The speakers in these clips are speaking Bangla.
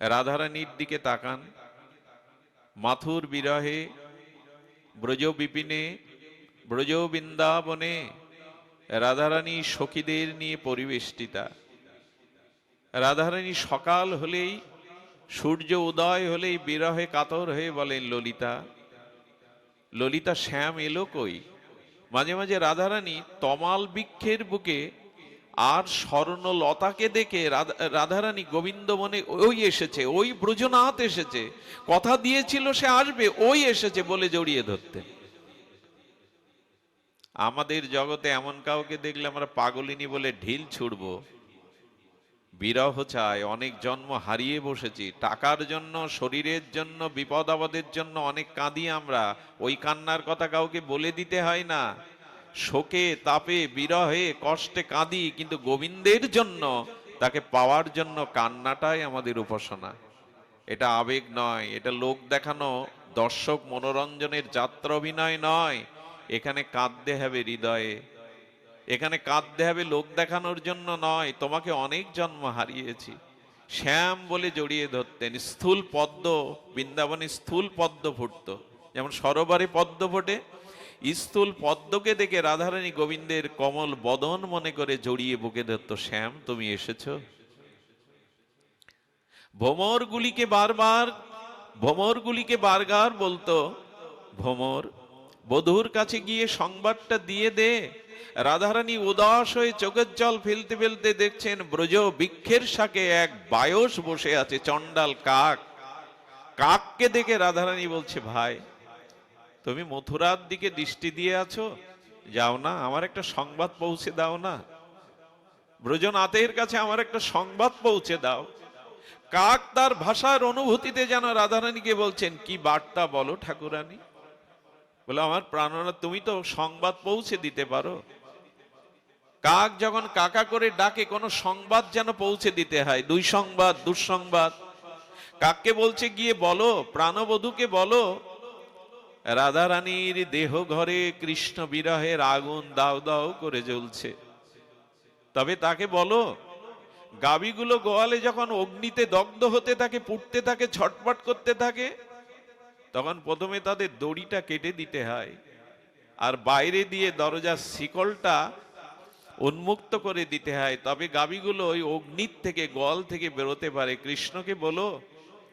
রাধারানীর দিকে তাকান। মাথুর বিরহে ব্রজ বিপিনে ব্রজ বৃন্দাবনে রাধারানী সখীদের নিয়ে পরিবেষ্টিতা। রাধারানী সকাল হলেই, সূর্য উদয় হলেই বিরহে কাতর হয়ে বলেন, ললিতা ললিতা, শ্যাম এলো কই? মাঝে মাঝে রাধারানী তমাল বৃক্ষের বুকে আর স্বর্ণ লতাকে দেখে রাধা- রাধারানী গোবিন্দ মনে ওই এসেছে, ওই ব্রজনাথ এসেছে। কথা দিয়েছিল সে আসবে, ওই এসেছে বলে জড়িয়ে ধরতে। আমাদের জগতে এমন কাউকে দেখলে আমরা পাগলিনী বলে ঢিল ছুড়ব। বিরহ চায় অনেক জন্ম হারিয়ে বসেছি। টাকার জন্য, শরীরের জন্য, বিপদ আপদের জন্য অনেক কাঁদি আমরা। ওই কান্নার কথা কাউকে বলে দিতে হয় না। শোকে, তাপে, বিরহে, কষ্টে কাঁদি, কিন্তু গোবিন্দের জন্য, তাকে পাওয়ার জন্য কান্নাটাই আমাদের উপাসনা। এটা আবেগ নয়, এটা লোক দেখানো, দর্শক মনোরঞ্জনের যাত্রা অভিনয় নয়। এখানে কাঁদতে হবে হৃদয়ে। এখানে কাঁদতে হবে লোক দেখানোর জন্য নয়, তোমাকে অনেক জন্ম হারিয়েছি। শ্যাম বলে জড়িয়ে ধরতেন, স্থূল পদ্ম, বৃন্দাবনে স্থূল পদ্ম ফুটত। যেমন সরোবরে পদ্ম ফোটে স্থূল পদ্মকে দেখে রাধারানী গোবিন্দের কমল বদন মনে করে জড়িয়ে বুকে ধরতো, শ্যাম, তুমি এসেছ? ভ্রমরগুলিকে বারবার ভ্রমরগুলিকে বারবার বলতো, ভোমর, বধুর কাছে গিয়ে সংবাদটা দিয়ে দে। রাধারানী উদাস হয়ে চোখের জল ফেলতে ফেলতে দেখছেন, ব্রজ বৃক্ষের শাকে এক বায়স বসে আছে, চণ্ডাল কাক। কাককে দেখে রাধারানী বলছে, ভাই তুমি মথুরার দিকে দৃষ্টি দিয়ে আছো? যাও না, আমার একটা সংবাদ পৌঁছে দাও না। ব্রজন ব্রজনাথের কাছে আমার একটা সংবাদ পৌঁছে দাও। কাক তার ভাষার অনুভূতিতে যেন রাধারানীকে বলছেন, কি বার্তা বলো ঠাকুরানী? বলে, আমার প্রাণনা, তুমি তো সংবাদ পৌঁছে দিতে পারো। কাক যখন কাকা করে ডাকে, কোনো সংবাদ যেন পৌঁছে দিতে হয়, দুই সংবাদ, দুঃসংবাদ। কাককে বলছে, গিয়ে বলো, প্রাণবধূকে বলো রাধারানীর দেহ ঘরে কৃষ্ণ বিরহের আগুন দাও দাও করে জ্বলছে। তবে তাকে বলো, গাবিগুলো গোয়ালে যখন অগ্নিতে দগ্ধ হতে থাকে পুড়তে থাকে ছটপট করতে থাকে, তখন প্রথমে তাদের দড়িটা কেটে দিতে হয় আর বাইরে দিয়ে দরজার শিকলটা উন্মুক্ত করে দিতে হয়। তবে গাবিগুলো ওই অগ্নির থেকে গল থেকে বেরোতে পারে। কৃষ্ণকে বলো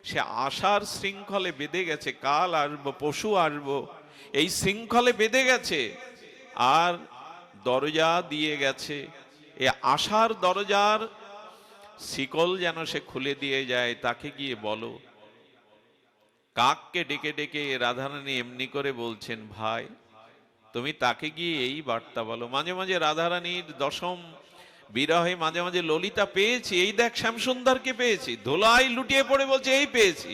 সে আশার শৃঙ্খলে বেঁধে গেছে, কাল আসব পশু আসব। এই শৃঙ্খলে বেঁধে গেছে আর দরজা দিয়ে গেছে। এ আশার দরজার শিকল যেন সে খুলে দিয়ে যায়, তাকে গিয়ে বলো। কাককে ডেকে ডেকে রাধারানী এমনি করে বলছেন, ভাই, তুমি তাকে গিয়ে এই বার্তা বলো। মাঝে মাঝে রাধারানীর দশম বিরহে মাঝে মাঝে ললিতা পেয়েছি, এই দেখ শ্যামসুন্দরকে পেয়েছি, ধোলাই লুটিয়ে পড়ে বলছে, এই পেয়েছি।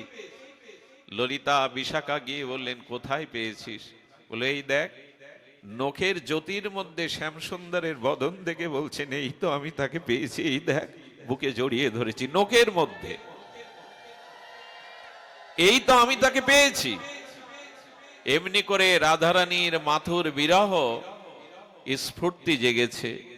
ললিতা বিশাখা গিয়ে বললেন, কোথায় পেয়েছিস? বলে, এই দেখ, নখের জ্যোতির মধ্যে শ্যামসুন্দরের বদন দেখে বলছেন, এই তো আমি তাকে পেয়েছি, এই দেখ, বুকে জড়িয়ে ধরেছি, নখের মধ্যে। এই তো আমি তাকে পেয়েছি। এমনি করে রাধারানীর মাথুর বিরহ স্ফূর্তি জেগেছে।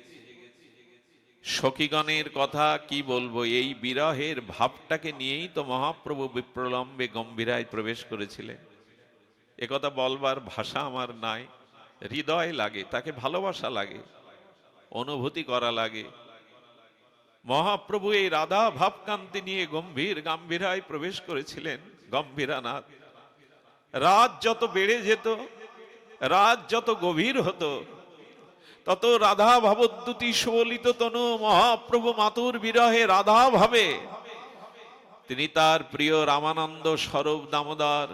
সখীগণের কথা কি বলব? এই বিরহের ভাবটাকে নিয়েই তো মহাপ্রভু বিপ্রলম্বে গম্ভীরায় প্রবেশ করেছিলেন। একথা বলবার ভাষা আমার নাই। হৃদয় লাগে, তাকে ভালোবাসা লাগে, অনুভূতি করা লাগে। মহাপ্রভু এই রাধা ভাবকান্তি নিয়ে গম্ভীর গাম্ভীরায় প্রবেশ করেছিলেন, গম্ভীরানাথ। রাত যত বেড়ে যেত, রাত যত গভীর হতো তত রাধা ভাবদ্যুতি সুবলিত তনু মহাপ্রভু মাতুর বিরহে রাধা ভাবে। তিনি তার প্রিয় রামানন্দ স্বরূপ দামোদর,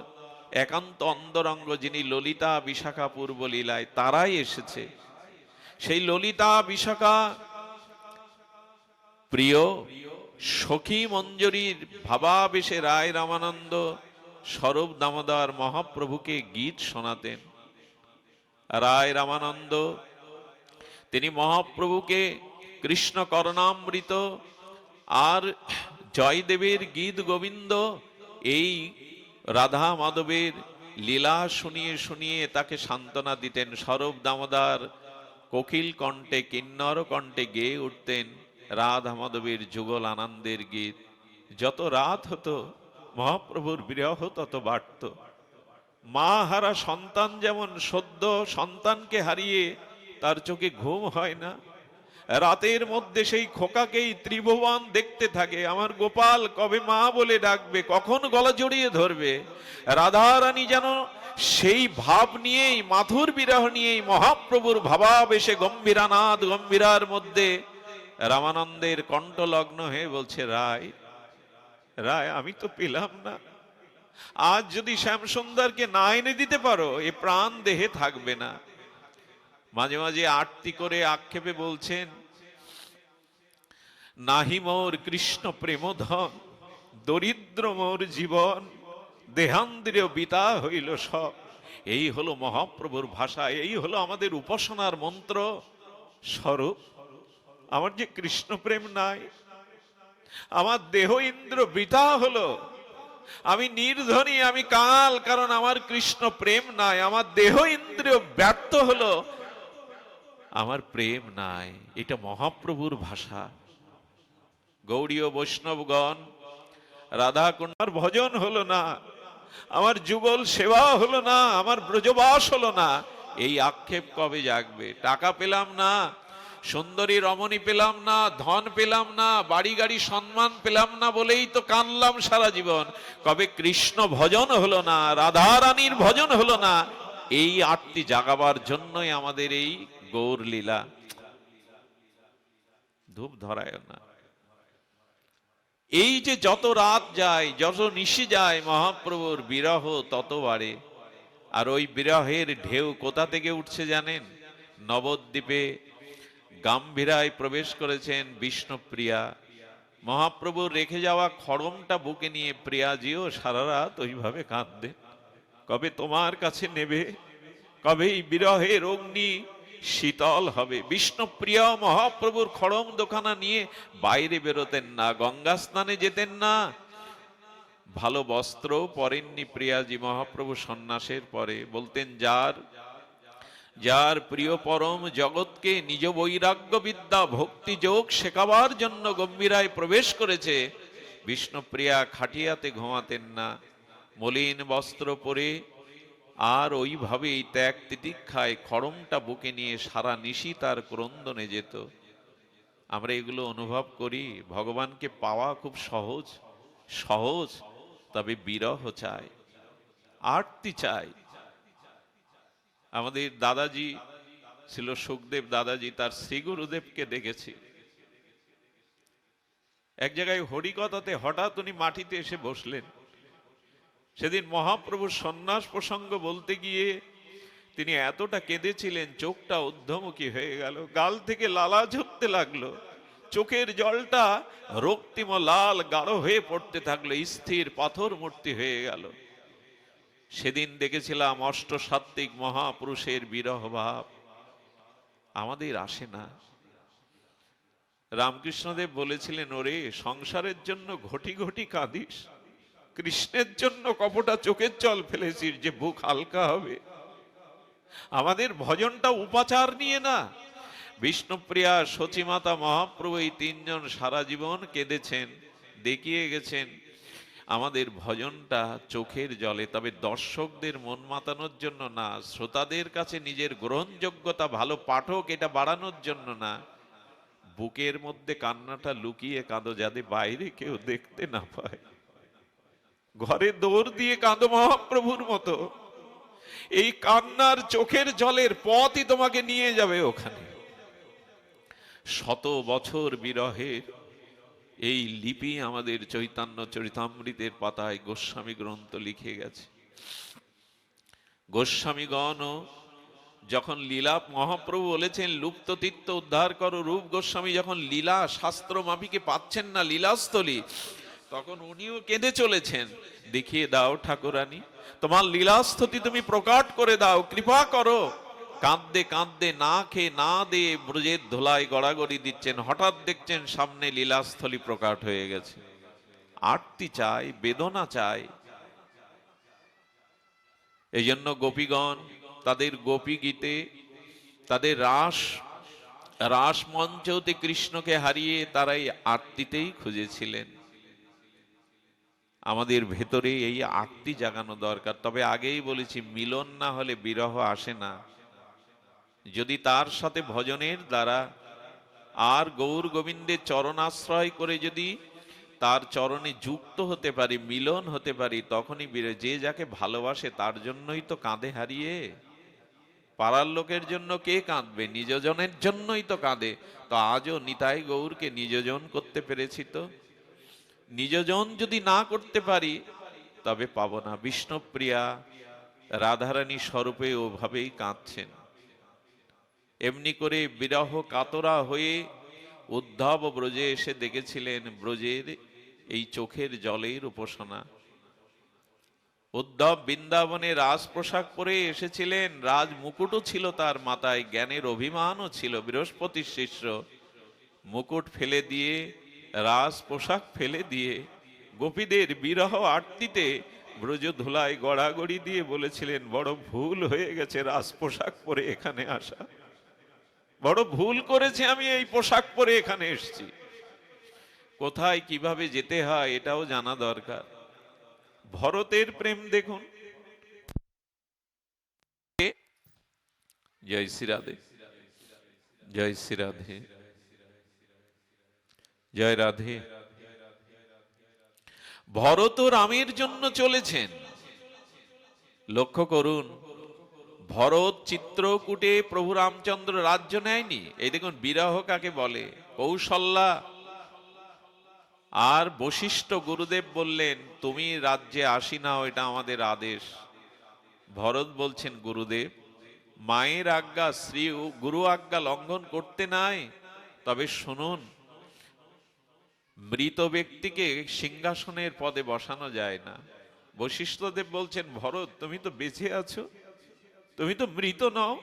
একান্ত অন্দরঙ্গ যিনি ললিতা বিশাখা পূর্ব লীলায় তারাই এসেছে। সেই ললিতা বিশাখা প্রিয় সখী মঞ্জুরির ভাবাবেশে রায় রামানন্দ স্বরূপ দামোদর মহাপ্রভুকে গীত শোনাতেন। রায় রামানন্দ তিনি মহাপ্রভুকে কৃষ্ণ করণামৃত আর জয়দেবের গীত গোবিন্দ, এই রাধা মাধবের লীলা শুনিয়ে শুনিয়ে তাকে সান্ত্বনা দিতেন। সরব দামোদার কোকিল কণ্ঠে, কিন্নর কণ্ঠে গেয়ে উঠতেন রাধা মাধবের যুগল আনন্দের গীত। যত রাত হতো, মহাপ্রভুর বিরহ তত বাড়ত। মা হারা সন্তান যেমন সদ্য সন্তানকে হারিয়ে তার চোখে ঘুম হয় না। রাতের মধ্যে সেই খোকাকেই ত্রিভুবন দেখতে থাকে। আমার গোপাল কবে মা বলে ডাকবে? কখন গলা জড়িয়ে ধরবে? রাধারানী যেন সেই ভাব নিয়েই মাথুর বিরহ নিয়েই, মহাপ্রভুর ভাবাবেশে গম্ভীরানাদ গম্ভীরার মধ্যে রামানন্দের কণ্ঠলগ্ন হয়ে বলছে, রায় রায়, আমি তো পেলাম না। আজ যদি শ্যামসুন্দরকে না এনে দিতে পারো, এ প্রাণ দেহে থাকবে না। মাঝে মাঝে আরতি করে আক্ষেপে বলছেন, নাহি মোর কৃষ্ণ প্রেমধন, দরিদ্র মোর জীবন, দেহান্দ্রিয় বিতা হইল সব। এই হলো মহাপ্রভুর ভাষা, এই হলো আমাদের উপাসনার মন্ত্র। স্বরূপ, আমার যে কৃষ্ণ প্রেম নাই, আমার দেহ ইন্দ্র বৃথা হলো। আমি নির্ধনী, আমি কাল, কারণ আমার কৃষ্ণ প্রেম নাই, আমার দেহ ইন্দ্রিয় ব্যর্থ হলো। আমার প্রেম নাই, এটা মহাপ্রভুর ভাষা। গৌড়ীয় বৈষ্ণবগণ রাধা কন্যার ভজন হলো না, আমার যুগল সেবা হলো না, আমার ব্রজবাস হলো না। এই আক্ষেপ কবে জাগবে? টাকা পেলাম না, সুন্দরী রমণী পেলাম না, ধন পেলাম না বাড়ি গাড়ি সম্মান পেলাম না বলেই তো কানলাম সারা জীবন। কবে কৃষ্ণ ভজন হলো না রাধা রানীর ভজন হলো না, এই আটটি জাগাবার জন্যই আমাদের এই গৌর লীলা ধূপ ধরায় না। এই যে যত রাত যায়, যত নিশি যায়, মহাপ্রভুর বিরহ তত বাড়ে। আর ওই বিরহের ঢেউ কোথা থেকে উঠছে জানেন? নবদ্বীপে গাম্ভীরায় প্রবেশ করেছেন বিষ্ণুপ্রিয়া। মহাপ্রভুর রেখে যাওয়া খড়মটা বুকে নিয়ে প্রিয়াজিও সারা রাত ওইভাবে কাঁদবে কবে তোমার কাছে নেবে? কবে এই বিরহের অগ্নি শীতল হবে। বিষ্ণুপ্রিয়া মহাপ্রভুর খড়ম দোকানা নিয়ে বাইরে বেরোতেন না, গঙ্গা স্নানে যেতেন না। ভালো বস্ত্র পরেননি প্রিয়াজি মহাপ্রভু সন্ন্যাসের পরে। বলতেন, যার যার প্রিয় পরম জগৎকে নিজ বৈরাগ্য বিদ্যা ভক্তি যোগ শেখাবার জন্য গম্ভীরায় প্রবেশ করেছে, বিষ্ণুপ্রিয়া খাটিয়াতে ঘুমাতেন না। মলিন বস্ত্র পরে আর ওইভাবেই ত্যাগ তিতিক্ষায় খড়মটা বুকে নিয়ে সারা নিশি তার ক্রন্দনে যেত। আমরা এগুলো অনুভব করি, ভগবানকে পাওয়া খুব সহজ সহজ, তবে বিরহ চাই, আরতি চাই। আমাদের দাদাজি ছিল সুখদেব দাদাজি, তার শ্রী গুরুদেবকে দেখেছি। এক জায়গায় হরিকথাতে হঠাৎ উনি মাটিতে এসে বসলেন। সেদিন মহাপ্রভুর সন্ন্যাস প্রসঙ্গ বলতে গিয়ে তিনি এতটা কেঁদেছিলেন, চোখটা ঊর্ধ্বমুখী হয়ে গেল, গাল থেকে লালা ঝরতে লাগল, চোখের জলটা রক্তিম লাল গাঢ় হয়ে পড়তে থাকল, স্থির পাথর মূর্তি হয়ে গেল। সেদিন দেখেছিলাম অষ্টসাত্ত্বিক মহাপুরুষের বিরহ ভাব। আমাদের আসে না। রামকৃষ্ণদেব বলেছিলেন, ওরে, সংসারের জন্য ঘটি ঘটি কাঁদিস কৃষ্ণের জন্য কপটা চোখের জল ফেলেছিস যে বুক হালকা হবে। আমাদের ভজনটা উপাচার নিয়ে না। বিষ্ণুপ্রিয়া সচিমাতা মহাপ্রভু এই তিনজন সারা জীবন কেঁদেছেন, দেখিয়ে গেছেন। আমাদের ভজনটা চোখের জলে, তবে দর্শকদের মন মাতানোর জন্য না, শ্রোতাদের কাছে নিজের গ্রহণযোগ্যতা, ভালো পাঠক এটা বাড়ানোর জন্য না। বুকের মধ্যে কান্নাটা লুকিয়ে কাঁদো যাতে বাইরে কেউ দেখতে না পায়। ঘরে দৌড় দিয়ে কাঁদো মহাপ্রভুর মতো। এই কান্নার চোখের জলের পথই তোমাকে নিয়ে যাবে ওখানে। শত বছর বিরহের এই লিপি আমাদের চৈতন্য চরিতামৃতের পাতায় গোস্বামী গ্রন্থ লিখে গেছে। গোস্বামীগণ, যখন লীলা, মহাপ্রভু বলেছেন লুপ্ত তীর্থ উদ্ধার করো রূপ গোস্বামী, যখন লীলা শাস্ত্র মাফিকে পাচ্ছেন না, লীলাস্থলী তখন উনিও কেঁদে চলেছেন, দেখিয়ে দাও ঠাকুরানী, তোমার লীলাস্থতি তুমি প্রকাট করে দাও, কৃপা করো। কাঁদতে কাঁদতে না খেয়ে না দিয়ে ব্রজের ধোলায় গড়াগড়ি দিচ্ছেন, হঠাৎ দেখছেন সামনে লীলাস্থলী প্রকাট হয়ে গেছে। আরতি চাই, বেদনা চাই। এই জন্য গোপীগণ, তাদের গোপী গীতে তাদের রাস রাস মঞ্চতে কৃষ্ণকে হারিয়ে তারাই আরতিতেই খুঁজেছিলেন। আমাদের ভেতরে এই আটটি জাগানো দরকার। তবে আগেই বলেছি, মিলন না হলে বিরহ আসে না। যদি তার সাথে ভজনের দ্বারা আর গৌর গোবিন্দের চরণাশ্রয় করে যদি তার চরণে যুক্ত হতে পারি, মিলন হতে পারি, তখনই বিরহ, যে যাকে ভালোবাসে তার জন্যই তো কাঁদে হারিয়ে। পাড়ার লোকের জন্য কে কাঁদবে? নিজজনের জন্যই তো কাঁদে। তো আজও নিতাই গৌরকে নিজজন করতে পেরেছি তো? নিজজন যদি না করতে পারি, তবে পাব না। বিষ্ণুপ্রিয়া রাধারানী স্বরূপে ওভাবেই কাঁদছেন। এমনি করে বিরহ কাতরা হয়ে উদ্ধব ব্রজে এসে দেখেছিলেন ব্রজের এই চোখের জলের উপাসনা। উদ্ধব বৃন্দাবনে রাজ পোশাক পরে এসেছিলেন। রাজ মুকুটও ছিল তার মাথায়, জ্ঞানের অভিমানও ছিল। বৃহস্পতির শিষ্য মুকুট ফেলে দিয়ে রাজ পোশাক ফেলে দিয়ে গোপীদের বিরহ আরতিতে ব্রজ ধুলায় গড়াগড়ি দিয়ে বলেছিলেন, বড় ভুল হয়ে গেছে রাজ পোশাক পরে এখানে আসা। বড় ভুল করেছে আমি এই পোশাক পরে এখানে এসেছি। কোথায়, কীভাবে যেতে হয়, এটাও জানা দরকার। ভরতের প্রেম দেখুন। জয় শ্রী রাধে। জয় শ্রী রাধে। জয় রাধে। ভরত রামের জন্য চলেছেন। লক্ষ্য করুন, ভরত চিত্রকূটে প্রভু রামচন্দ্র রাজ্য নেয়নি। এই দেখুন, বিরহ কাকে বলে? কৌশল্যা। আর বশিষ্ঠ গুরুদেব বললেন, তুমি রাজ্যে আসি নাও, এটা আমাদের আদেশ। ভরত বলছেন, গুরুদেব, মায়ের আজ্ঞা শ্রী গুরু আজ্ঞা লঙ্ঘন করতে নাই। তবে শুনুন মৃত ব্যক্তিকে সিংহাসনের পদে বসানো যায় না। বশিষ্ঠদেব বলছেন, ভরত, তুমি তো বেঁচে আছো, তুমি তো মৃত নও।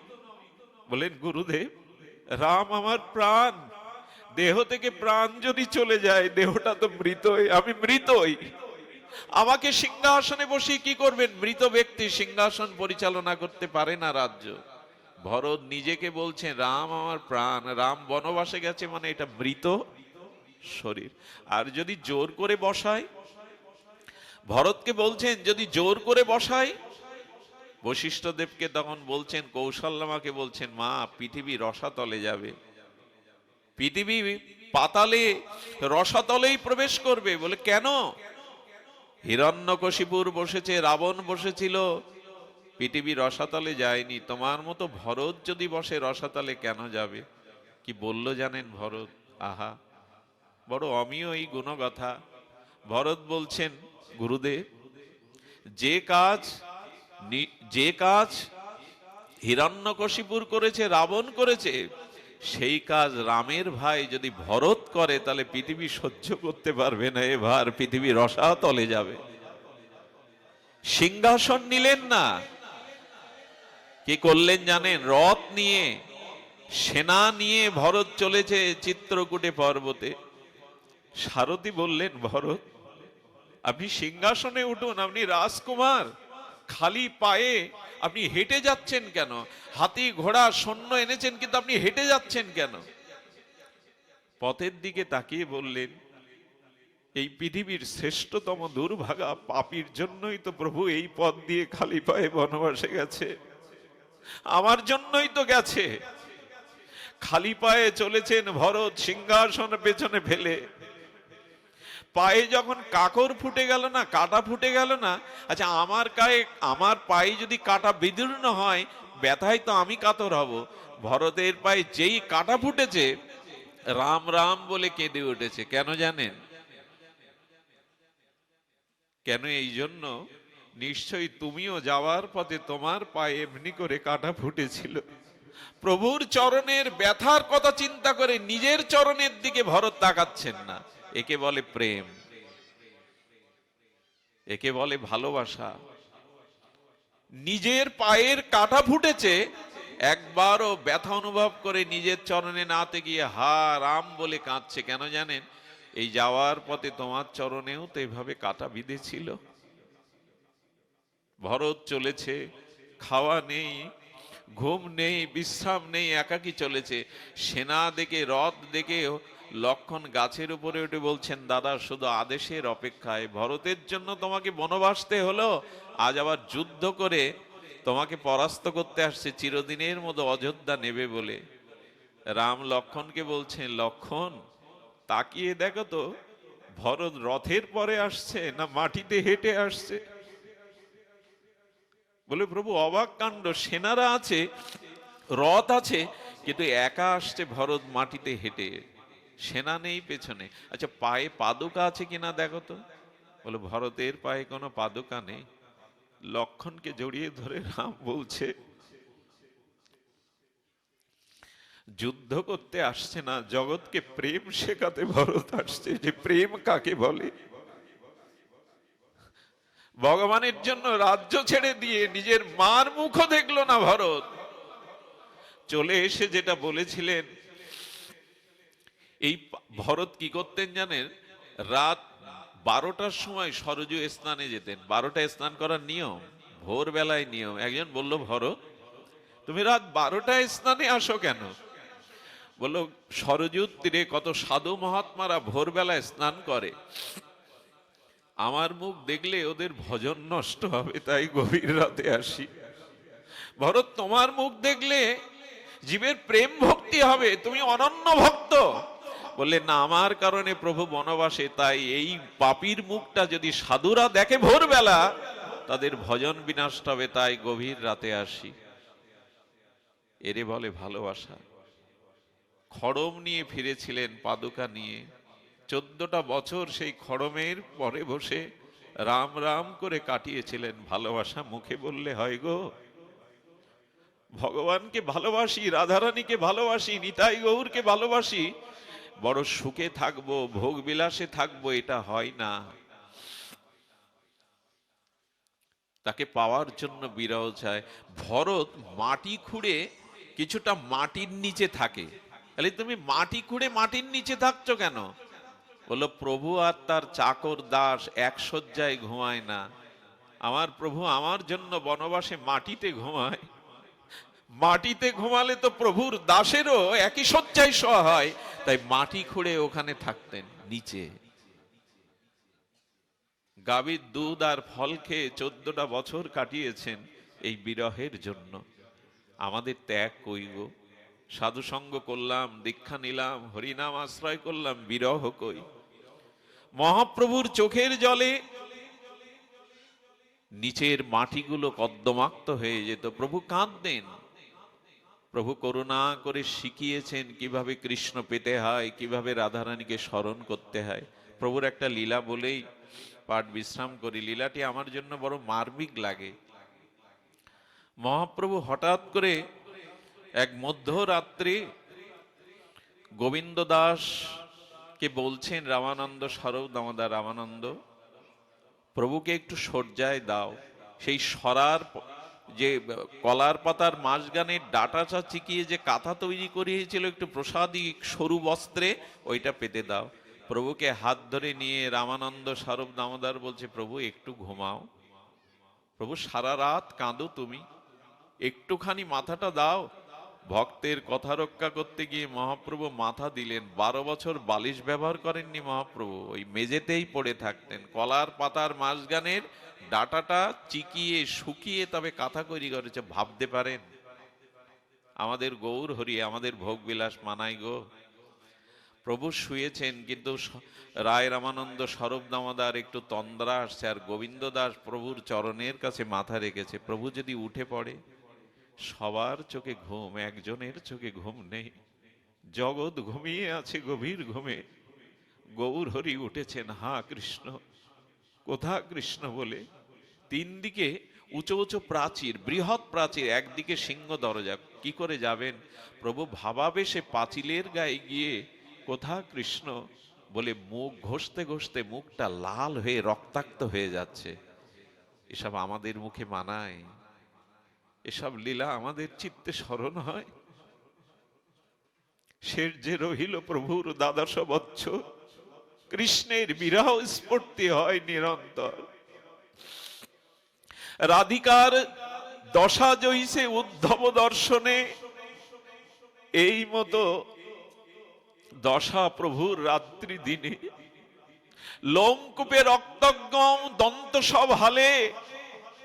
বলেন, গুরুদেব, রাম আমার প্রাণ, দেহ থেকে প্রাণ যদি চলে যায়, দেহটা তো মৃতই, আমি মৃতই। আমাকে সিংহাসনে বসে কি করবেন? মৃত ব্যক্তি সিংহাসন পরিচালনা করতে পারে না রাজ্য। ভরত নিজেকে বলছেন, রাম আমার প্রাণ, রাম বনবাসে গেছে মানে এটা মৃত শরীর। আর যদি জোর করে বসায়? ভরতকে বলছেন, যদি জোর করে বসায়? বশিষ্ঠদেবকে তখন বলছেন, কৌশল্যামাকে বলছেন, মা, পৃথিবী রসাতলে যাবে। পৃথিবী পাতালে, রসাতলেই প্রবেশ করবে। বলে, কেন? হিরণ্যকশিপুর বসেছে, রাবণ বসেছিল। পৃথিবী রসাতলে যায়নি। তোমার মতো ভরত যদি বসে, রসাতলে কেন যাবে? কি বলল জানেন ভরত? আহা! বড় অমীয় এই গুণগাথা। ভরত বলছেন, গুরুদেব, যে কাজ যে কাজ হিরণ্যকশিপুর করেছে, রাবণ করেছে, সেই কাজ রামের ভাই যদি ভরত করে, তাহলে পৃথিবী সহ্য করতে পারবে না, এবার পৃথিবী রসাতলে যাবে। সিংহাসন নিলেন না। কি করলেন জানেন? রথ নিয়ে, সেনা নিয়ে ভরত চলেছে চিত্রকূটে পর্বতে। সারথী বললেন, ভরত, আপনি সিংহাসনে উঠুন, আপনি রাজকুমার। খালি পায়ে আপনি হেঁটে যাচ্ছেন কেন? হাতি, ঘোড়া, সৈন্য এনেছেন, কিন্তু আপনি হেঁটে যাচ্ছেন কেন? পথের দিকে তাকিয়ে বললেন, এই পৃথিবীর শ্রেষ্ঠতম দুর্ভাগা পাপির জন্যই তো প্রভু এই পথ দিয়ে খালি পায়ে বনবাসে গেছে। আমার জন্যই তো গেছে। খালি পায়ে চলেছেন ভরত, সিংহাসন পেছনে ফেলে। পায়ে যখন কাকর ফুটে গেল না, কাটা ফুটে গেল না আচ্ছা আমার গায়ে, আমার পায়ে যদি কাটা বিদীর্ণ হয়, ব্যথায় তো আমি কাতর হব। ভরতের পায়ে যেই কাটা ফুটেছে, রাম রাম বলে কেঁদে উঠেছে, কেন জানেন? কেন এই জন্য? নিশ্চয়ই তুমিও যাওয়ার পথে তোমার পায়ে এমনি করে কাটা ফুটেছিল। প্রভুর চরণের ব্যথার কথা চিন্তা করে নিজের চরণের দিকে ভরত তাকাচ্ছেন না। একে বলে প্রেম, একে বলে ভালোবাসা। নিজের পায়ের কাটা ফুটেছে, একবারও ব্যথা অনুভব করে নিজের চরণে নাতে গিয়ে হা রাম বলে কাঁদছে। কেন জানেন? এই যাওয়ার পথে তোমার চরণেও তো এভাবে কাটা বিঁধেছিল। ভরত চলেছে, খাওয়া নেই, ঘুম নেই, বিশ্রাম নেই, একাকি চলেছে। সেনা দেখে রথ দেখে লক্ষণ গাছের উপরে উঠে বলছেন, দাদা, শুধু আদেশের অপেক্ষায়। ভরতের জন্য তোমাকে বনবাসতে হলো, আজ আবার যুদ্ধ করে তোমাকে পরাস্ত করতে আসছে, চিরদিনের মতো অযোধ্যা নেবে বলে। রাম লক্ষণকে বলছেন লক্ষণ, তাকিয়ে দেখো তো, ভরত রথের পরে আসছে না মাটিতে হেঁটে আসছে? বলে, প্রভু, অবাক কাণ্ড, সেনারা আছে, রথ আছে, কিন্তু একা আসছে ভরত মাটিতে হেঁটে। সেনা নেই পেছনে। আচ্ছা পায়ে পাদুকা আছে কিনা দেখো তো। বলে, ভরতের পায়ে কোনো পাদুকা নেই। লক্ষণকে জড়িয়ে ধরে রাম বলছে, যুদ্ধ করতে আসছে না, জগৎকে প্রেম শেখাতে ভরত আসছে। যে প্রেম কাকে বলে? ভগবানের জন্য রাজ্য ছেড়ে দিয়ে নিজের মার মুখও দেখল না ভরত। চলে এসে যেটা বলেছিলেন এই ভরত কি করতেন জানেন? রাত বারোটার সময় সরজু স্নানে যেতেন। বারোটা স্নান করার নিয়ম, ভোরবেলায় নিয়ম। একজন বলল, ভরত, তুমি রাত বারোটায় স্নানে আসো কেন? বলল সরজুর তীরে কত সাধু মহাত্মারা ভোরবেলায় স্নান করে। আমার মুখ দেখলে ওদের ভজন নষ্ট হবে, তাই গভীর রাতে আসি। ভরত, তোমার মুখ দেখলে জীবের প্রেম ভক্তি হবে, তুমি অনন্য ভক্ত। বললে না, আমার কারণে প্রভু বনবাসে, তাই এই পাপির মুখটা যদি সাধুরা দেখে ভোরবেলা, তাদের ভজন বিনষ্ট হবে, তাই গভীর রাতে আসি। এরে বলে ভালোবাসা। খড়ম নিয়ে ফিরেছিলেন, পাদুকা নিয়ে। চোদ্দটা বছর সেই খড়মের পরে বসে রাম রাম করে কাটিয়েছিলেন। ভালোবাসা মুখে বললে, হয় গো, ভগবানকে ভালোবাসি, রাধারানীকে ভালোবাসি, নিতাই গৌরকে ভালোবাসি বড় সুখে থাকব ভোগ বিলাসে থাকব, এটা হয় না। তাকে পাওয়ার জন্য বিরহ চায়। ভরত মাটি খুঁড়ে কিছুটা মাটির নিচে থাকে। তাহলে তুমি মাটি খুঁড়ে মাটির নিচে থাকছো কেন? বলল, প্রভু আর তার চাকর দাস এক শয্যায় ঘুমায় না। আমার প্রভু আমার জন্য বনবাসে মাটিতে ঘুমায়। মাটিতে ঘুমালে তো প্রভুর দাসেরও একই শয্যায় শোয়া হয়। তাই মাটি খুঁড়ে ওখানে থাকতেন, নিচে। গাভীর দুধ আর ফল খেয়ে চোদ্দটা বছর কাটিয়েছেন এই বিরহের জন্য। আমাদের ত্যাগ কইব সাধু সঙ্গ করলাম, দীক্ষা নিলাম, হরিনাম আশ্রয় করলাম, বিরহ কই? মহাপ্রভুর চোখের জলে নিচের মাটিগুলো কদ্দমাক্ত হয়ে যেত। প্রভু কাঁদতেন প্রভু করুণা করে শিখিয়েছেন কীভাবে কৃষ্ণ পেতে হয়, কীভাবে রাধারানীকে স্মরণ করতে হয়। প্রভুর একটা লীলা বলেই পাঠ বিশ্রাম করি। লীলাটি আমার জন্য বড় মার্মিক লাগে। মহাপ্রভু হঠাৎ করে এক মধ্যরাত্রে গোবিন্দ দাস কে বলছেন, রামানন্দ সরব দামোদর, রামানন্দ, প্রভুকে একটু সজ্জায় দাও। সেই সরার যে কলার পাতার মাঝগানের ডাটাটা চিকিয়ে যে কাঁথা তৈরি করিয়েছিল একটু প্রসাদী সরু বস্ত্রে, ওইটা পেতে দাও। প্রভুকে হাত ধরে নিয়ে রামানন্দ সরব দামোদার বলছে, প্রভু, একটু ঘুমাও। প্রভু, সারা রাত কাঁদো তুমি। একটুখানি মাথাটা দাও। ভক্তের কথা রক্ষা করতে গিয়ে মহাপ্রভু মাথা দিলেন। বারো বছর বালিশ ব্যবহার করেননি মহাপ্রভু। ওই মেঝেতেই পড়ে থাকতেন। কলার পাতার মাঝগানের ডাটাটা চিকিয়ে শুকিয়ে তবে কাঁথা তৈরি করেছে, ভাবতে পারেন? আমাদের গৌর হরি, আমাদের ভোগ বিলাস মানাই গো। প্রভু শুয়েছেন, কিন্তু রায় রামানন্দ, সরব দামোদার, একটু তন্দ্রা আসছে, আর গোবিন্দ দাস প্রভুর চরণের কাছে মাথা রেখেছে। প্রভু যদি উঠে পড়ে, সবার চোখে ঘুম, একজনের চোখে ঘুম নেই। জগৎ ঘুমিয়ে আছে, গভীর ঘুমে। গৌর হরি উঠেছেন, হা কৃষ্ণ। কোথা কৃষ্ণ বলে? তিন দিকে উঁচু উঁচু প্রাচীর, বৃহৎ প্রাচীর, একদিকে সিংহ দরজা। কি করে যাবেন? প্রভু ভাবাবেশে পাঁচিলের গায়ে গিয়ে, কোথা কৃষ্ণ বলে, মুখ ঘষতে ঘষতে মুখটা লাল হয়ে রক্তাক্ত হয়ে যাচ্ছে। এসব আমাদের মুখে মানায়। এসব লীলা আমাদের চিত্তে স্মরণ হয়। শের যে রহিল প্রভুর দ্বাদশ বৎসর কৃষ্ণের বিরহ স্ফূর্তি হয় নিরন্তর। রাধিকার দশা জইছে উদ্ধব দর্শনে। এই মতো দশা প্রভুর রাত্রি দিনে। লোমকূপে রক্তগম দন্ত সব হালে।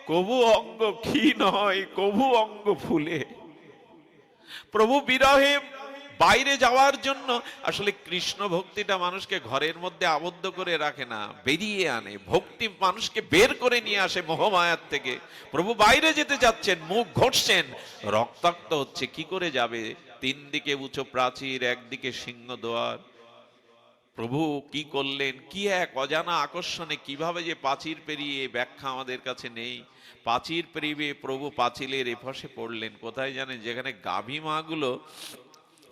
কবু অঙ্গ ক্ষীণ হয়, কবু অঙ্গ ফুলে। প্রভু বিরহে বাইরে যাওয়ার জন্য আসলে কৃষ্ণ ভক্তিটা মানুষকে ঘরের মধ্যে আবদ্ধ করে রাখে না, বেরিয়ে আনে। ভক্তি মানুষকে বের করে নিয়ে আসে মোহমায়ার থেকে। প্রভু বাইরে যেতে যাচ্ছেন, মুখ ঘটছেন রক্তাক্ত হচ্ছে, কি করে যাবে? তিন দিকে উঁচু প্রাচীর, একদিকে সিংহ দোয়ার। প্রভু কি করলেন? কি এক অজানা আকর্ষণে কীভাবে যে পাচির পেরিয়ে ব্যাখ্যা আমাদের কাছে নেই। পাচির পেরিয়ে প্রভু পাঁচিলের এফসে পড়লেন। কোথায় জানেন? যেখানে গাভী মাগুলো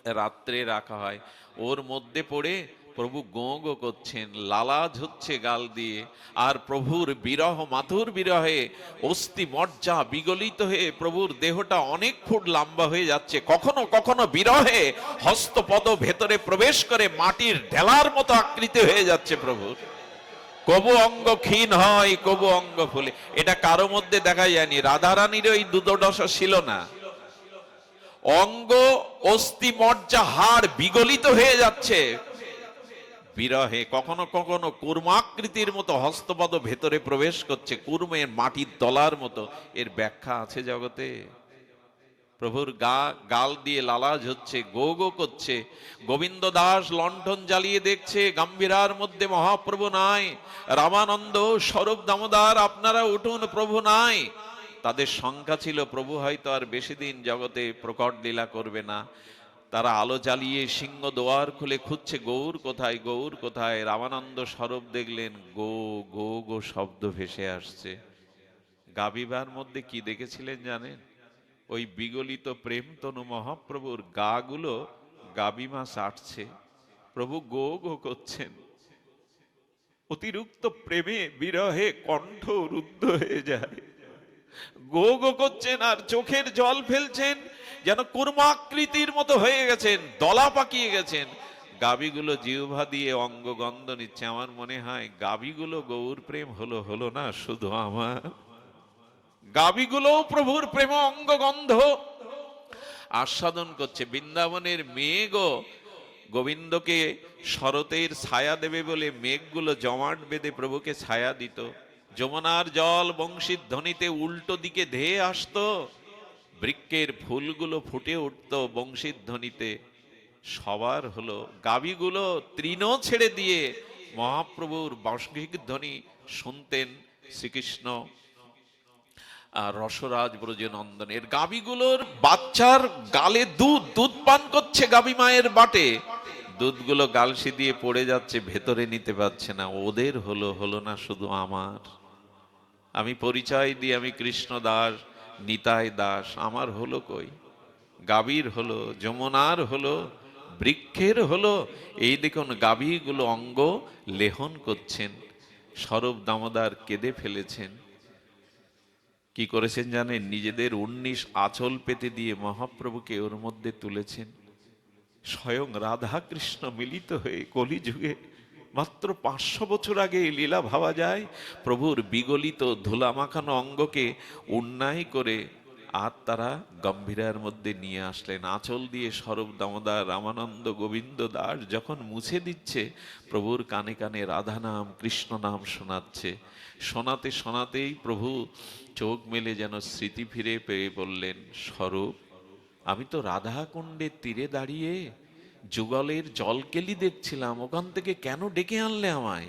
রাত্রে রাখা হয়। ওর মধ্যে পড়ে প্রভু গো গো করছেন লালাজ হচ্ছে গাল দিয়ে, আর প্রভুর বিরহ মাথুর বিরহে, অস্থি মজ্জা বিগলিত হয়ে প্রভুর দেহটা অনেক ফুট লম্বা হয়ে যাচ্ছে। কখনো কখনো বিরহে হস্তপদ ভেতরে প্রবেশ করে মাটির ঢেলার মতো আকৃতি হয়ে যাচ্ছে প্রভুর। কবু অঙ্গ ক্ষীণ হয়, কবু অঙ্গ ফুলে। এটা কারও মধ্যে দেখা যায়নি। রাধারানীর ওই দুদশা ছিল না। অঙ্গ অস্থি মজ্জা হাড় বিগলিত হয়ে যাচ্ছে। বিরহে কখনো কখনো কুর্মাকৃতির মতো হস্তপদ ভেতরে প্রবেশ করছে, কুর্মের মাটির তলার মতো। এর ব্যাখ্যা আছে জগতে। প্রভুর গা, গাল দিয়ে লালাজ হচ্ছে, গো গো করছে। গোবিন্দ দাস লণ্ঠন জ্বালিয়ে দেখছে, গাম্ভীরার মধ্যে মহাপ্রভু নাই। রামানন্দ স্বরূপ দামোদার, আপনারা উঠুন, প্রভু নাই। তাদের সংখ্যা ছিল, প্রভু হয়তো আর বেশি দিন জগতে প্রকট লীলা করবে না। তারা আলো জ্বালিয়ে সিংহ দোয়ার খুলে খুঁজছে, গৌর কোথায় গৌর কোথায়? রামানন্দ স্বরূপ দেখলেন, গো গো গো শব্দ ভেসে আসছে। গাবিবার মধ্যে কি দেখেছিলেন জানেন? ওই বিগলিত প্রেম তনু মহাপ্রভুর গাগুলো গাবিমা চাটছে প্রভু গো গো করছেন। অতিরিক্ত প্রেমে বিরহে কণ্ঠ রুদ্ধ হয়ে যায়। গো গো করছেন আর চোখের জল ফেলছেন, যেন কুর্মাকৃতির মতো হয়ে গেছেন, দলা পাকিয়ে গেছেন। গাবিগুলো জিহ্বা দিয়ে অঙ্গ গন্ধ নিচ্ছে। আমার মনে হয় গাবিগুলো গৌর প্রেম হলো হলো না শুধু আমার? গাবিগুলো প্রভুর প্রেম অঙ্গ গন্ধ আস্বাদন করছে, বৃন্দাবনের মেঘও গোবিন্দকে শরতের ছায়া দেবে বলে মেঘগুলো জমাট বেঁধে প্রভুকে ছায়া দিত। যমুনার জল বংশীর ধ্বনিতে উল্টো দিকে ধেয়ে আসতো, বৃক্ষের ফুলগুলো ফুটে উঠতো বংশীর ধ্বনিতে। সবার হলো গাবিগুলো তৃণ ছেড়ে দিয়ে মহাপ্রভুর বার্ষিক ধ্বনি শুনতেন শ্রীকৃষ্ণ। রসরাজ ব্রজ নন্দনের গাবিগুলোর বাচ্চার গালে দুধ দুধ পান করছে গাবি মায়ের বাটে। দুধগুলো গালসি দিয়ে পড়ে যাচ্ছে, ভেতরে নিতে পারছে না। ওদের হলো হলো না শুধু আমার। আমি পরিচয় দিই, আমি কৃষ্ণ দাস, নিতাই দাস। আমার হলো কই? গাভীর হলো, যমুনার হলো, বৃক্ষের হলো। এই দেখুন, গাভীগুলো অঙ্গ লেহন করছেন। সরব দামোদার কেঁদে ফেলেছেন। কি করেছেন জানেন? নিজেদের উনিশ আঁচল পেতে দিয়ে মহাপ্রভুকে ওর মধ্যে তুলেছেন। স্বয়ং রাধা কৃষ্ণ মিলিত হয়ে কলিযুগে মাত্র পাঁচশো বছর আগে লীলা ভাবা যায়, প্রভুর বিগলিত ধুলা মাখানো অঙ্গকে উন্নায় করে আর তারা গম্ভীরার মধ্যে নিয়ে আসলেন। আঁচল দিয়ে সরব দামোদার রামানন্দ গোবিন্দ দাস যখন মুছে দিচ্ছে, প্রভুর কানে কানে রাধা নাম, কৃষ্ণ নাম শোনাচ্ছে। শোনাতে শোনাতেই প্রভু চোখ মেলে যেন স্মৃতি ফিরে পেয়ে বললেন স্বরূপ আমি তো রাধা কুণ্ডের তীরে দাঁড়িয়ে যুগলের জলকেলি দেখছিলাম, ওখান থেকে কেন ডেকে আনলে আমায়?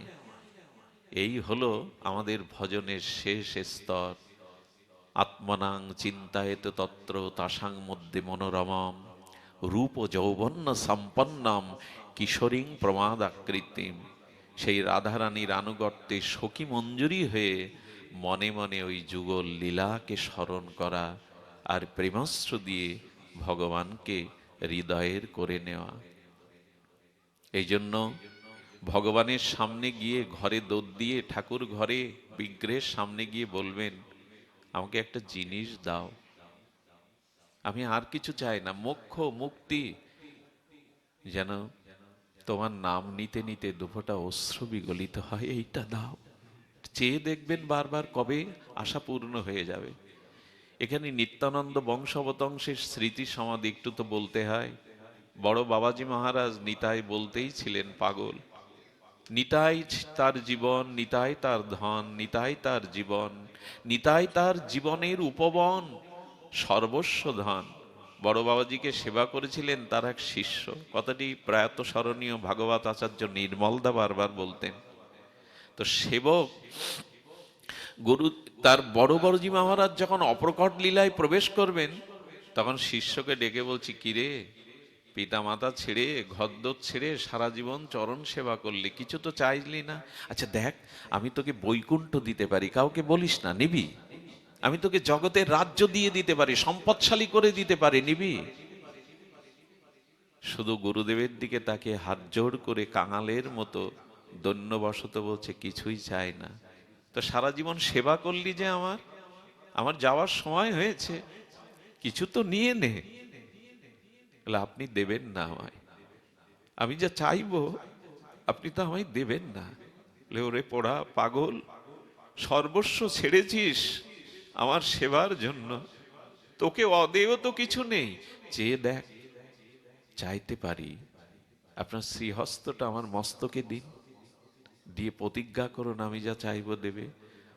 এই হলো আমাদের ভজনের শেষ স্তর। আত্মনাং চিন্তায়ত তত্র তাসাং মধ্যে মনোরমম, রূপ যৌবন্য সম্পন্নম, কিশোরীং প্রমাদাকৃতিম। সেই রাধারানীর আনুগত্যে সখী মঞ্জুরি হয়ে মনে মনে ওই যুগল লীলাকে স্মরণ করা আর প্রেমাস্ত্র দিয়ে ভগবানকে হৃদয়ের করে নেওয়া। এই জন্য ভগবানের সামনে গিয়ে ঘরে দোদ দিয়ে ঠাকুর ঘরে বিগ্রহের সামনে গিয়ে বলবেন, আমাকে একটা জিনিস দাও। আমি আর কিছু চাই না। মোক্ষ, মুক্তি। যেন তোমার নাম নিতে নিতে দুপোটা অশ্রু বিগলিত হয়। এইটা দাও। চেয়ে দেখবেন বারবার কবে আশা পূর্ণ হয়ে যাবে। এখানে নিত্যানন্দ বংশবতংশের স্মৃতি সমাধি একটু তো বলতে হয়। বড় বাবাজি মহারাজ নিতাই বলতেই ছিলেন পাগল। নিতাই তার জীবন, নিতাই তার ধন, নিতাই তার জীবন, নিতাই তার জীবনের উপবন, সর্বস্ব ধন। বড় বাবাজিকে সেবা করেছিলেন তার এক শিষ্য। কথাটি প্রয়াত স্মরণীয় ভাগবত আচার্য নির্মলদা বারবার বলতেন। তো সেবক গুরু তার বড় বড়জি মহারাজ যখন অপ্রকট লীলায় প্রবেশ করবেন, তখন শিষ্যকে ডেকে বলছি, কিরে পিতা মাতা ছেড়ে, ঘরদোর ছেড়ে সারা জীবন চরণ সেবা করলি, কিছু তো চাইলি না? আচ্ছা দেখ, আমি তোকে বৈকুণ্ঠ দিতে পারি, কাউকে বলিস না, নিবি? আমি তোকে জগতের রাজ্য দিয়ে দিতে পারি, সম্পদশালী করে দিতে পারি, নিবি? শুধু গুরুদেবের দিকে তাকে হাত জোড় করে কাঙালের মতো দৈন্যবশত বলছে, কিছুই চায় না। তো সারা জীবন সেবা করলি যে আমার? আমার যাওয়ার সময় হয়েছে। কিছু তো নিয়ে নে। আপনি দেবেন না আমায়। আমি যা চাইব, আপনি তো আমায় দেবেন না। ওরে পোড়া পাগল, সর্বস্ব ছেড়েছিস আমার সেবার জন্য। তোকে অদেয় তো কিছু নেই। চেয়ে দেখ, চাইতে পারি, আপনার শ্রীহস্তটা আমার মস্তকে দিন। দিয়ে প্রতিজ্ঞা করুন আমি যা চাইব দেবে।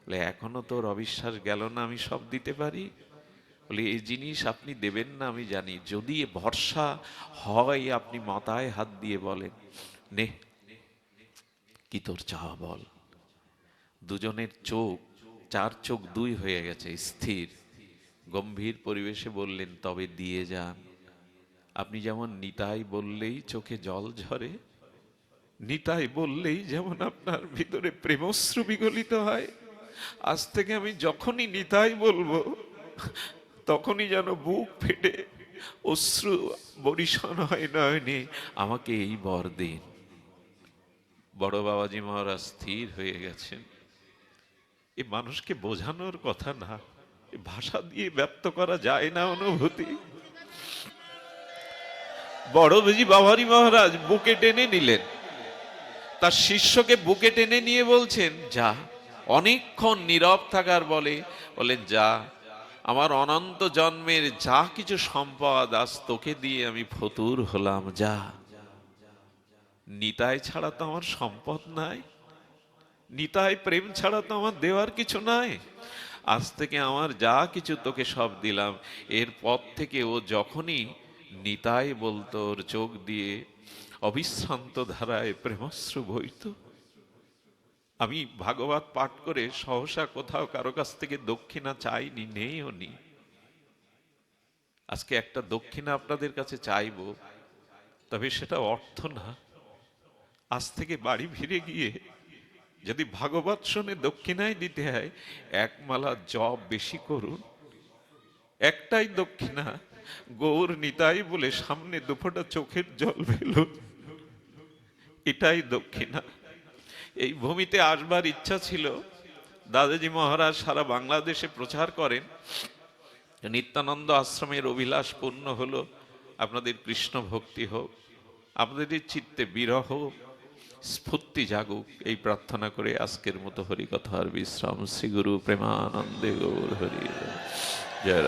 বলে, এখনও তোর অবিশ্বাস গেল না, আমি সব দিতে পারি? বলে, এই জিনিস আপনি দেবেন না, আমি জানি। যদি ভরসা হয়, আপনি মাথায় হাত দিয়ে বলেন, নে, কি তোর চাওয়া বল? দুজনের চোখ, চার চোখ দুই হয়ে গেছে, স্থির। গম্ভীর পরিবেশে বললেন, তবে দিয়ে যান। আপনি যেমন নিতাই বললেই চোখে জল ঝরে নিতাই বললেই যেমন আপনার ভিতরে প্রেমশ্রু বিগলিত হয়, আজ থেকে আমি যখনই নিতাই বলব, তখনই যেন বুক ফেটে, অশ্রু বরিশন হয় নয়নে, আমাকে এই বর দিন। বড় বাবাজি মহারাজ স্থির হয়ে গেছেন। এ মানুষকে বোঝানোর কথা না ভাষা দিয়ে ব্যক্ত করা যায় না অনুভূতি। বড় বেজি বাবারি মহারাজ বুকে টেনে নিলেন। তার শিষ্যকে বুকে টেনে নিয়ে বলছেন, যা। অনেকক্ষণ নীরব থাকার বলে বলেন, যা। আমার অনন্ত জন্মের যা কিছু সম্পদ, আজ তোকে দিয়ে আমি ফতুর হলাম। যা। নিতাই ছাড়া তো আমার সম্পদ নাই। নিতাই প্রেম ছাড়া তো আমার দেওয়ার কিছু নাই। আজ থেকে আমার যা কিছু তোকে সব দিলাম। এরপর থেকে ও যখনই নিতাই বলতো ওর চোখ দিয়ে অবিশ্রান্ত ধারায় প্রেমশ্রু বইত আমি ভাগবত পাঠ করে সহসা কোথাও কারও কাছ থেকে দক্ষিণা চাইনি, নেইও নি। আজকে একটা দক্ষিণা আপনাদের কাছে চাইব, তবে সেটা অর্থ না। আজ থেকে বাড়ি ফিরে গিয়ে যদি ভাগবত শুনে দক্ষিণায় দিতে হয়, এক মালা জব বেশি করুন। একটাই দক্ষিণা, গৌর নিতাই বলে সামনে দুফোটা চোখের জল ফেলুন। এটাই দক্ষিণা। এই ভূমিতে আসবার ইচ্ছা ছিল, দাদাজি মহারাজ সারা বাংলাদেশে প্রচার করেন। নিত্যানন্দ আশ্রমের অভিলাষ পূর্ণ হলো, আপনাদের কৃষ্ণ ভক্তি হোক, আপনাদের চিত্তে বিরহ, স্ফূর্তি জাগুক, এই প্রার্থনা করে আজকের মতো হরিকথার বিশ্রাম। শ্রী গুরু প্রেমানন্দে গৌর হরি। জয়